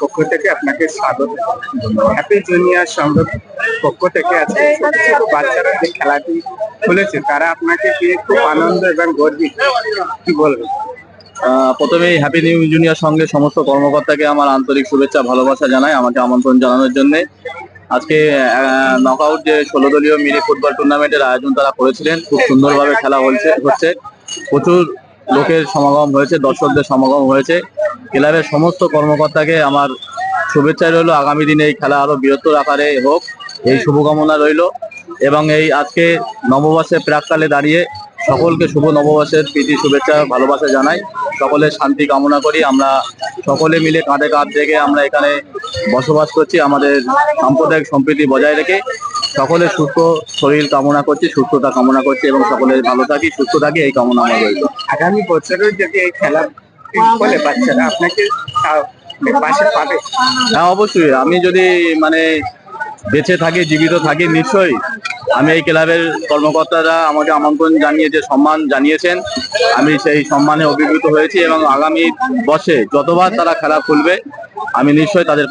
পক্ষ থেকে আপনাকে স্বাগত হ্যাপি জুনিয়র সংঘ পক্ষ থেকে আছে ছোট ছোট বাচ্চারা যে খেলাটি খুলেছে তারা আপনাকে পেয়ে খুব আনন্দ এবং গর্বিত। কি বলবেন? আহ, প্রথমেই হ্যাপি নিউ জুনিয়র সঙ্গে সমস্ত কর্মকর্তাকে আমার আন্তরিক শুভেচ্ছা ভালোবাসা জানাই আমাকে আমন্ত্রণ জানানোর জন্য। আজকে নকআউট যে ষোলো দলীয় মিনি ফুটবল টুর্নামেন্টের আয়োজন তারা করেছিলেন খুব সুন্দরভাবে খেলা হচ্ছে হচ্ছে। প্রচুর লোকের সমাগম হয়েছে দর্শকদের সমাগম হয়েছে। ক্লাবের সমস্ত কর্মকর্তাকে আমার শুভেচ্ছা রইল। আগামী দিনে এই খেলা আরও বৃহত্তর আকারে হোক, এই শুভকামনা রইল। এবং এই আজকে নববর্ষের প্রাককালে দাঁড়িয়ে সকলকে শুভ নববর্ষের প্রীতি, শুভেচ্ছা, ভালোবাসা জানাই। সকলের শান্তি কামনা করি। আমরা সকলে মিলে কাঁধে কাঁধ রেখে আমরা এখানে বসবাস করছি, আমাদের সাম্প্রদায়িক সম্প্রীতি বজায় রেখে। সকলের সুস্থ শরীর কামনা করছি, সুস্থতা কামনা করছি এবং সকলের ভালো থাকি, সুস্থ থাকি, এই কামনা আমার রইল। আগামী বছরেও যদি এই খেলা বলে বাচ্চারা আপনাকে পাশে পাবে। হ্যাঁ অবশ্যই। আমি যদি মানে বেঁচে থাকি, জীবিত থাকি, নিশ্চয়ই আমি এই ক্লাবের কর্মকর্তারা আমাকে আমন্ত্রণ জানিয়ে যে সম্মান জানিয়েছেন, আমি সেই সম্মানে অভিভূত হয়েছি এবং আগামী বর্ষে যতবার তারা খেলা খুলবে, আমি নিশ্চয়ই তাদের